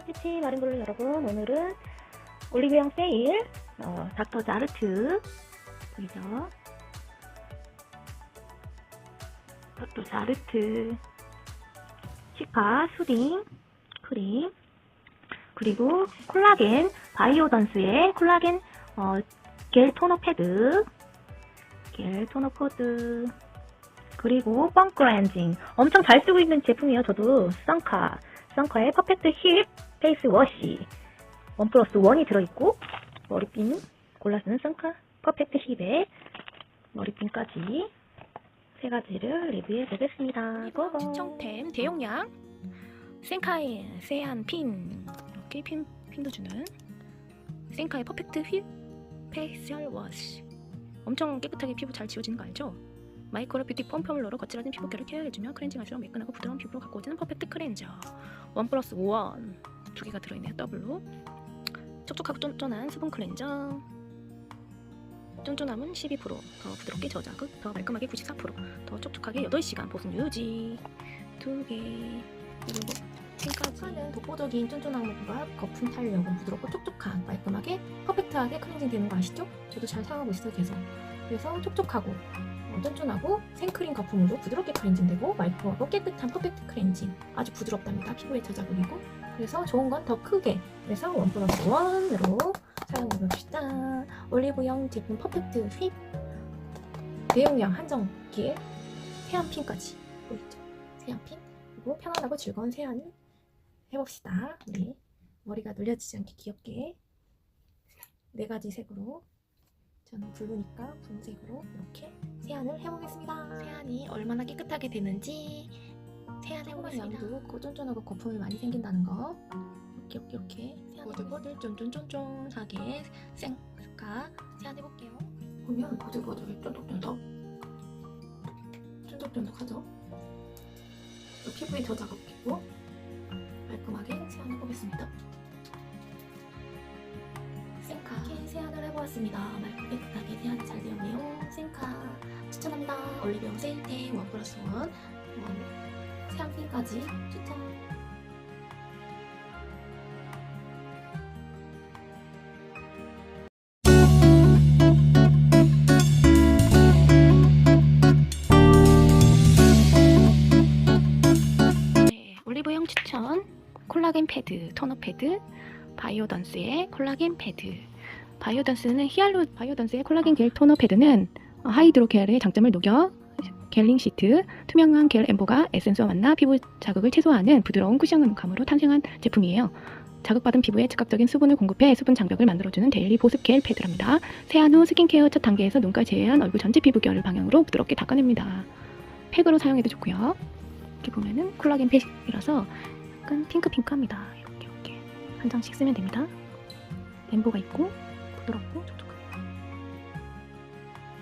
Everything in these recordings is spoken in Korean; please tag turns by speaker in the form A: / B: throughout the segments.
A: 티티 마린블루 여러분 오늘은 올리브영 세일 어, 닥터 자르트 보이죠? 닥터 자르트 시카 수딩 크림. 그리고 콜라겐 바이오던스의 콜라겐 어, 겔 토너 패드. 겔 토너 패드 그리고 펑크 엔징 엄청 잘 쓰고 있는 제품이에요 저도 썬카 썬카의 퍼펙트 힙 페이스 워시 원 플러스 원이 들어있고 머리핀 골라 쓰는 썬카 퍼펙트 힙에 머리핀까지 세 가지를 리뷰해 보겠습니다. 고고.
B: 시청템 대용량 센카의 세안 핀 이렇게 핀, 핀도 주는 센카의 퍼펙트 휠 페이셜 워시 엄청 깨끗하게 피부 잘 지워지는 거 알죠? 마이크로 뷰티 펌펌롤로 거칠어진 피부결을 케어해주며 클렌징할수록 매끈하고 부드러운 피부로 가꿔주는 퍼펙트 클렌저. 원 플러스 원. 두 개가 들어있네요. 더블로. 촉촉하고 쫀쫀한 수분 클렌저. 쫀쫀함은 12%더 부드럽게 저자극 더 말끔하게 94%더 촉촉하게 8시간 보습 유지. 두 개. 그리고 핀까지 독보적인 쫀쫀함과 거품 탄력은 부드럽고 촉촉한 말끔하게 퍼펙트하게 클렌징 되는 거 아시죠? 저도 잘 사용하고 있어요 계속. 그래서 촉촉하고 어, 쫀쫀하고 생크림 거품으로 부드럽게 클렌징되고 말끔하고 깨끗한 퍼펙트 클렌징. 아주 부드럽답니다. 피부에 저자극이고. 그래서 좋은 건 더 크게. 그래서 원 플러스 원으로 사용해봅시다. 올리브영 제품 퍼펙트 휘. 대용량 한정기에 세안핀까지 보이죠? 세안핀. 그리고 편안하고 즐거운 세안을 해봅시다. 우리 머리가 눌려지지 않게 귀엽게. 네 가지 색으로 저는 블루니까 분색으로 이렇게 세안을 해보겠습니다. 세안이 얼마나 깨끗하게 되는지 세안해보겠습니다. 양도 고 쫀쫀하고 거품이 많이 생긴다는 거 이렇게 이렇게 이렇게 보들보들 쫀쫀쫀쫀하게 생스카 세안해볼게요. 보면 보들보들 쫀득쫀득 쫀득쫀득하죠? 또 피부에 저자극이고 깔끔하게 세안해보겠습니다. 해보았습니다. 맑고 깨끗하게 세안이 잘 되었네요. 생카 추천합니다. 올리브영 세일템 원 플러스 원 원, 세안핀까지. 네, 추천 콜라겐 패드, 토너 패드, 바이오던스의 콜라겐 패드. 바이오던스는 히알루 바이오던스의 콜라겐 겔 토너 패드는 어, 하이드로 겔의 장점을 녹여 겔링 시트, 투명한 겔 엠보가 에센스와 만나 피부 자극을 최소화하는 부드러운 쿠션감으로 탄생한 제품이에요. 자극받은 피부에 즉각적인 수분을 공급해 수분 장벽을 만들어주는 데일리 보습 겔 패드랍니다. 세안 후 스킨케어 첫 단계에서 눈까지 제외한 얼굴 전체 피부결을 방향으로 부드럽게 닦아냅니다. 팩으로 사용해도 좋고요. 이렇게 보면은 콜라겐 팩이라서 약간 핑크핑크합니다. 이렇게 이렇게 한 장씩 쓰면 됩니다. 엠보가 있고 부드럽고 촉촉하고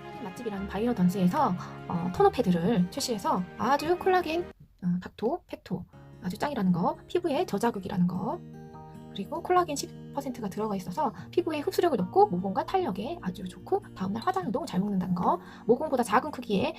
B: 콜라겐 맛집이라는 바이오 던스에서 어, 토너 패드를 출시해서 아주 콜라겐 어, 닥토, 팩토 아주 짱이라는 거 피부에 저자극이라는 거 그리고 콜라겐 10%가 들어가 있어서 피부에 흡수력을 높고 모공과 탄력에 아주 좋고 다음날 화장을 너무 잘 먹는다는 거 모공보다 작은 크기에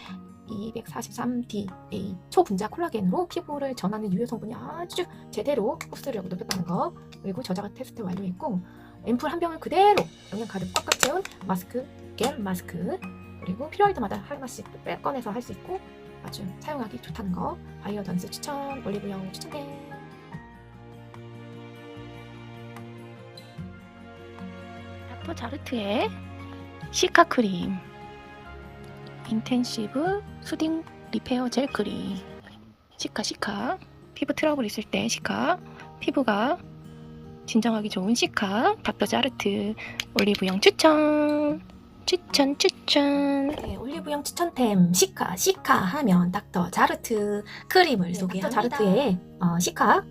B: 243DA 초분자 콜라겐으로 피부를 전하는 유효 성분이 아주 제대로 흡수력을 높였다는 거 그리고 저자가 테스트 완료했고 앰플 한 병을 그대로 영양 가득 꽉꽉 채운 마스크 겔 마스크. 그리고 필요할 때마다 하나씩 빼 꺼내서 할 수 있고 아주 사용하기 좋다는 거 바이오 던스 추천 올리브영 추천해. 자르트의 시카 크림 인텐시브 수딩 리페어 젤 크림. 시카 시카. 피부 트러블 있을 때 시카. 피부가 진정하기 좋은 시카 닥터 자르트 올리브영 추천 추천 추천. 네, 올리브영 추천템 시카 시카 하면 닥터 자르트 크림을
A: 네,
B: 소개합니다.
A: 닥터
B: 자르트의 어, 시카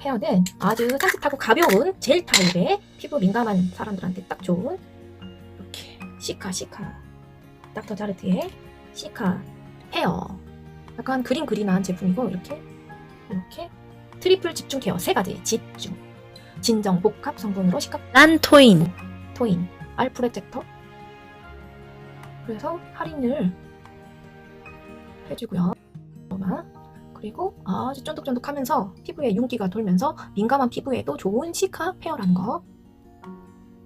B: 페어는 아주 산뜻하고 가벼운 젤 타입의 피부 민감한 사람들한테 딱 좋은 이렇게 시카 시카 닥터 자르트의 시카 페어. 약간 그린 그린한 제품이고 이렇게 이렇게 트리플 집중 케어 세 가지 집중 진정 복합 성분으로 시카
A: 란토인
B: 토인 알프레젝터 그래서 할인을 해주고요. 그리고 아주 쫀득쫀득하면서 피부에 윤기가 돌면서 민감한 피부에도 좋은 시카 페어라는 거.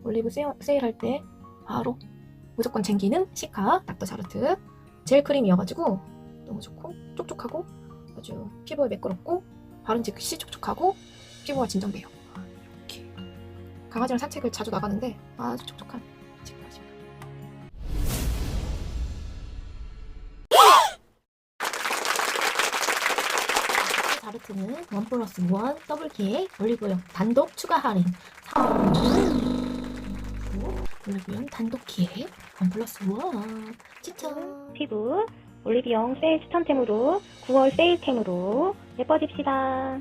B: 올리브 세일, 세일할 때 바로 무조건 챙기는 시카 닥터 자르트 젤 크림이어가지고 너무 좋고 촉촉하고 아주 피부에 매끄럽고 바른 즉시 촉촉하고 피부가 진정돼요. 강아지랑 산책을 자주 나가는데 아주 촉촉한 시카. 자르트는 원 플러스 원 더블키에 올리브영 단독 추가 할인 3원 올리브영 단독 키에 원 플러스 원 추천
A: 피부 올리비영 세일 추천템으로 9월 세일템으로 예뻐집시다.